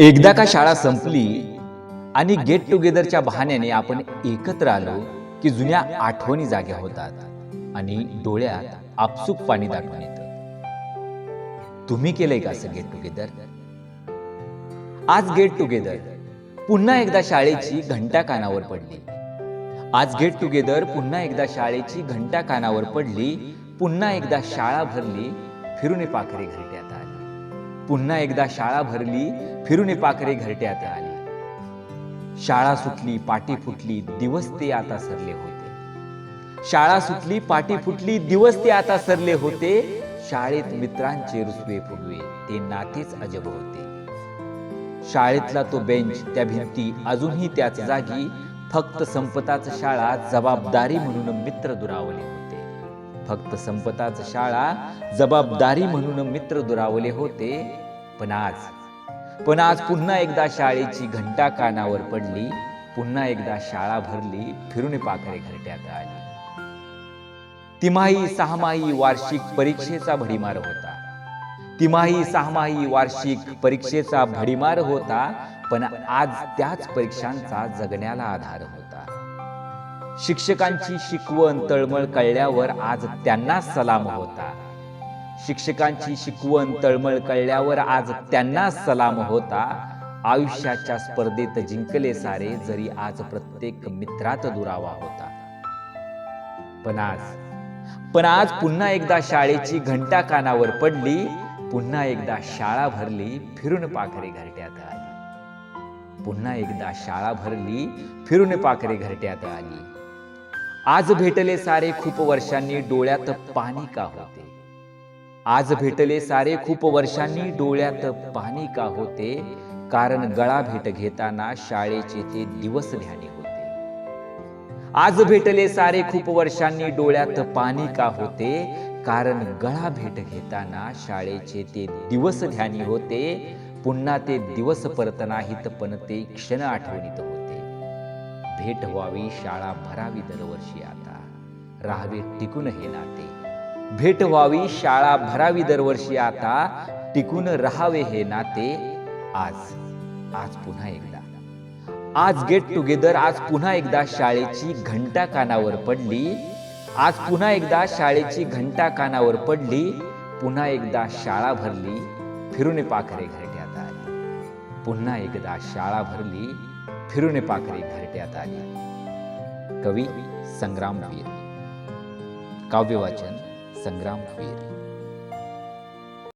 एकदा का शाळा संपली आणि गेट टुगेदरच्या बहाण्याने आपण एकत्र आलो की जुन्या आठवणी जाग्या होतात आणि डोळ्यात आपसूक पाणी दाटून येतं. तुम्ही केलंय का असं गेट टुगेदर आज गेट टुगेदर पुन्हा एकदा शाळेची घंटा कानावर पडली. आज गेट टुगेदर पुन्हा एकदा शाळेची घंटा कानावर पडली. पुन्हा एकदा शाळा भरली. फिरून पाखरे घरट्यात आली. पुन्हा एकदा शाळा भरली फिरून पाखरे घरट्यात आली. शाळा सुटली पाटी फुटली दिवस ते आता सरले होते. शाळा सुटली पाटी फुटली दिवस ते आता सरले होते. शाळेत मित्रांचे रुसवे फुगवे ते नातेच अजब होते. शाळेतला तो बेंच त्या भिंती अजूनही त्याच जागी फक्त संपताच शाळा जबाबदारी म्हणून मित्र दुरावले. होते फक्त संपताच शाळा जबाबदारी म्हणून मित्र दुरावले होते. पण आज पण आज पुन्हा एकदा शाळेची घंटा कानावर पडली. पुन्हा एकदा शाळा भरली फिरून पाखरे घरट्यात आली. तिमाही सहामाही वार्षिक परीक्षेचा भडीमार होता. तिमाही सहामाही वार्षिक परीक्षेचा भडीमार होता पण आज त्याच परीक्षांचा जगण्याला आधार होता. शिक्षकांची शिकवण तळमळ कळल्यावर आज त्यांना सलाम होता. शिक्षकांची शिकवण तळमळ कळल्यावर आज त्यांना सलाम होता. आयुष्याच्या स्पर्धेत जिंकले सारे जरी आज प्रत्येक मित्रात दुरावा होता. पण आज पण आज पुन्हा एकदा शाळेची घंटा कानावर पडली पुन्हा एकदा शाळा भरली फिरून पाखरे घरट्यात आली. पुन्हा एकदा शाळा भरली फिरून पाखरे घरट्यात आली. आज भेटले सारे खूप वर्षांनी डोळ्यात पाणी का होते? आज भेटले सारे खूप वर्षांनी डोळ्यात पाणी का होते? कारण गळा भेट घेताना शाळेचे ते दिवस ध्यानी होते. आज भेटले सारे खूप वर्षांनी डोळ्यात पाणी का होते? कारण गळा भेट घेताना शाळेचे ते दिवस ध्यानी होते. पुन्हा ते दिवस परत नाहीत पण ते क्षण आठवणीत होते भेट व्हावी शाळा भरावी दरवर्षी आता. राहावे टिकून हे नाते. भेट व्हावी शाळा भरावी दरवर्षी आता. टिकून राहावे हे नाते. आज आज पुन्हा एकदा. आज गेट टुगेदर आज पुन्हा एकदा शाळेची घंटा कानावर पडली. आज पुन्हा एकदा शाळेची घंटा कानावर पडली. पुन्हा एकदा शाळा भरली. फिरून पाखरे घरट्यात पुन्हा एकदा शाळा भरली फिरून पाखरे घरट्यात आली. कवी संग्राम वीर. काव्यवाचन संग्राम वीर.